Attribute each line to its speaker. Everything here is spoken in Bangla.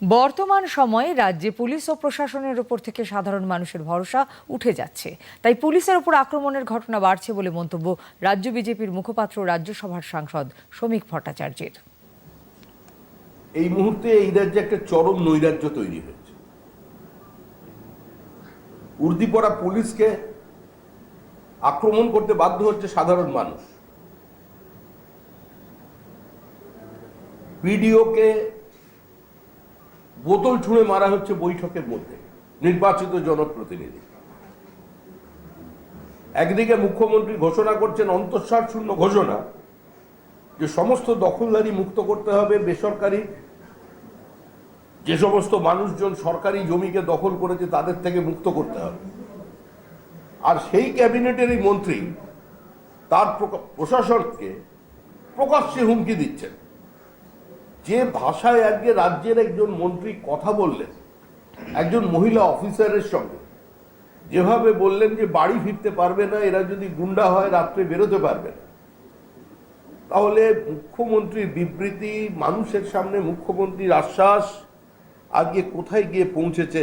Speaker 1: বর্তমান সময়ে রাজ্যে পুলিশ ও প্রশাসনের উপর থেকে সাধারণ মানুষের ভরসা উঠে যাচ্ছে। তাই পুলিশের উপর আক্রমণের ঘটনা বাড়ছে বলে মন্তব্য রাজ্য বিজেপির মুখপাত্র রাজ্যসভার সাংসদ শ্রমিক ভট্টাচার্যের।
Speaker 2: এই মুহূর্তে এই রাজ্যে একটা চরম নৈরাজ্য তৈরি হয়েছে। উর্দিপড়া পুলিশকে আক্রমণ করতে বাধ্য হচ্ছে সাধারণ মানুষ। ভিডিওকে বোতল ছুঁড়ে মারা হচ্ছে বৈঠকের মধ্যে, নির্বাচিত জনপ্রতিনিধি। একদিকে মুখ্যমন্ত্রী ঘোষণা করছেন অন্তঃসার শূন্য ঘোষণা, যে সমস্ত দখলদারি মুক্ত করতে হবে বেসরকারি। যে সমস্ত মানুষজন সরকারি জমিকে দখল করেছে তাদের থেকে মুক্ত করতে হবে। আর সেই ক্যাবিনেটেরই মন্ত্রী তার প্রশাসনকে প্রকাশ্যে হুমকি দিচ্ছেন। যে ভাষায় আজকে রাজ্যের একজন মন্ত্রী কথা বললেন, একজন মহিলা অফিসারের সঙ্গে, যেভাবে বললেন যে বাড়ি ফিরতে পারবে না, এরা যদি গুন্ডা হয়, রাত্রে বেরোতে পারবে না। তাহলে মুখ্যমন্ত্রীর বিবৃতি, মানুষের সামনে মুখ্যমন্ত্রীর আশ্বাস, আজকে কোথায় গিয়ে পৌঁছেছে?